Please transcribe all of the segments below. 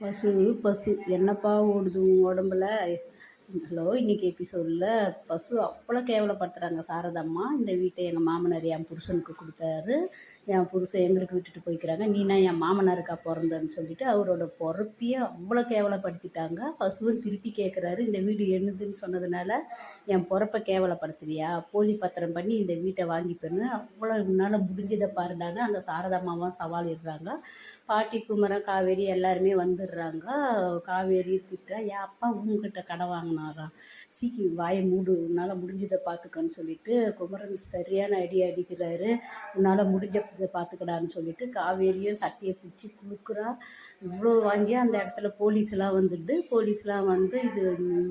பசு பசு. என்னப்பா ஓடுது உன் உடம்புல? ஹலோ இன்றைக்கி எபிசோடில் பசு அவ்வளோ கேவலப்படுத்துகிறாங்க சாரதம்மா இந்த வீட்டை எங்கள் மாமனார் என் புருஷனுக்கு கொடுத்தாரு. என் புருஷன் எங்களுக்கு விட்டுட்டு போய்க்கிறாங்க. நீனா என் மாமனாருக்கா பிறந்தன்னு சொல்லிட்டு அவரோட பொறப்பையே அவ்வளோ கேவலப்படுத்திட்டாங்க. பசுவும் திருப்பி கேட்குறாரு இந்த வீடு என்னதுன்னு சொன்னதுனால என் பொறப்பை கேவலப்படுத்துறியா? போலி பத்திரம் பண்ணி இந்த வீட்டை வாங்கிப்பேன்னு. அவ்வளோ முன்னால் முடிஞ்சதை பாருடான்னு அந்த சாரதம்மாவும் சவால் இடுறாங்க பாட்டி குமரன் காவேரி எல்லாருமே வந்துடுறாங்க. காவேரி திட்டா என் அப்பா உங்ககிட்ட கடை வாங்கினா சொன்னாராம் சீக்கி வாயை மூடு உன்னால் முடிஞ்சதை பார்த்துக்கன்னு சொல்லிட்டு குமரன் சரியான அடி அடிக்கிறாரு. உன்னால் முடிஞ்சதை பார்த்துக்கடான்னு சொல்லிட்டு காவேரியும் சட்டையை பிடிச்சி குளுக்குறா இவ்வளோ வாங்கி அந்த இடத்துல போலீஸ்லாம் வந்துடுது. போலீஸ்லாம் வந்து இது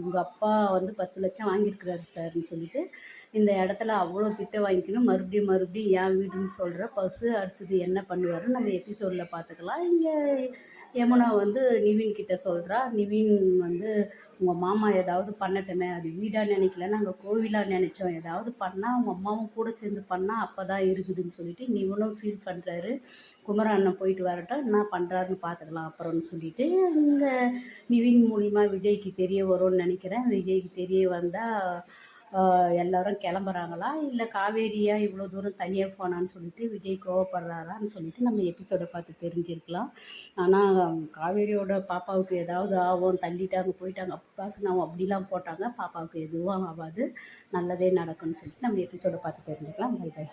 உங்கள் அப்பா வந்து பத்து லட்சம் வாங்கியிருக்கிறாரு சார்னு சொல்லிட்டு இந்த இடத்துல அவ்வளோ திட்டம் வாங்கிக்கணும். மறுபடியும் மறுபடியும் என் வீடுன்னு சொல்கிற பசு அடுத்தது என்ன பண்ணுவாருன்னு நம்ம எபிசோடில் பார்த்துக்கலாம் இங்கே யமுனா வந்து நிவின் கிட்ட சொல்கிறா நிவின் வந்து உங்கள் மாமா ஏதாவது பண்ணட்டுமே அது வீடாக நினைக்கல நாங்கள் கோவிலாக நினச்சோம். ஏதாவது பண்ணால் அவங்க அம்மாவும் கூட சேர்ந்து பண்ணால் அப்போ தான் இருக்குதுன்னு சொல்லிட்டு நிவனும் ஃபீல் பண்ணுறாரு குமர அண்ணன் போயிட்டு வரட்டும். என்ன பண்ணுறாருன்னு பார்த்துக்கலாம் அப்புறம்னு சொல்லிட்டு இங்கே நிவின் மூலிமா விஜய்க்கு தெரிய வரும்னு நினைக்கிறேன். விஜய்க்கு தெரிய வந்தால் எல்லோரும் கிளம்புறாங்களா? இல்லை காவேரியா இவ்வளோ தூரம் தனியாக போனான்னு சொல்லிட்டு விஜய் கோவப்படுறாரான்னு சொல்லிட்டு நம்ம எபிசோடை பார்த்து தெரிஞ்சிருக்கலாம். ஆனால் காவேரியோட பாப்பாவுக்கு ஏதாவது ஆகும் தள்ளிட்டாங்க போயிட்டாங்க. பாசனம் அப்படிலாம் போட்டாங்க பாப்பாவுக்கு எதுவும் ஆகாது. நல்லதே நடக்கும்னு சொல்லிட்டு நம்ம எபிசோடை பார்த்து தெரிஞ்சுக்கலாம். By by